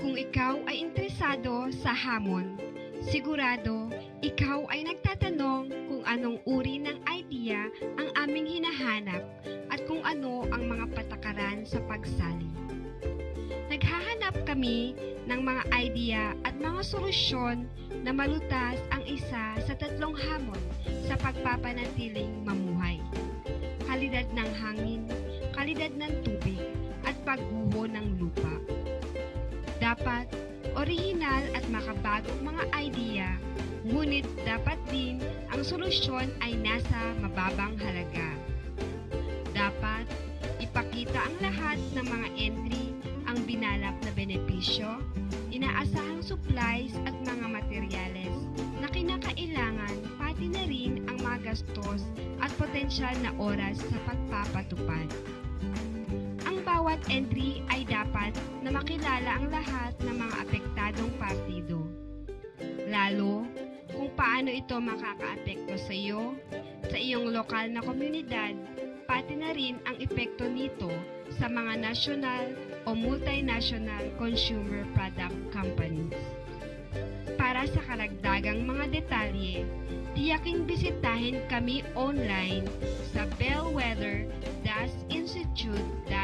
Kung ikaw ay interesado sa hamon, sigurado ikaw ay nagtatanong kung anong uri ng idea ang aming hinahanap at kung ano ang mga patakaran sa pagsali. Naghahanap kami ng mga idea at mga solusyon na malutas ang isa sa tatlong hamon sa pagpapanatiling mamuhay. Kalidad ng hangin, kalidad ng tubig, at pagguho ng lupa. Dapat orihinal at makabagong mga idea, ngunit dapat din ang solusyon ay nasa mababang halaga. Dapat ipakita ang lahat ng mga entry ang binalak na benepisyo, inaasahang supplies at mga materyales na kinakailangan pati na rin ang mga gastos at potensyal na oras sa pagpapatupad. Ang bawat entry ay dapat na makilala ang lahat ng mga apektadong partido. Lalo kung paano ito makakaapekto sa iyo, sa iyong lokal na komunidad, pati na rin ang epekto nito sa mga national o multinational consumer product companies. Para sa karagdagang mga detalye, tiyaking bisitahin kami online sa bellwether-institute.net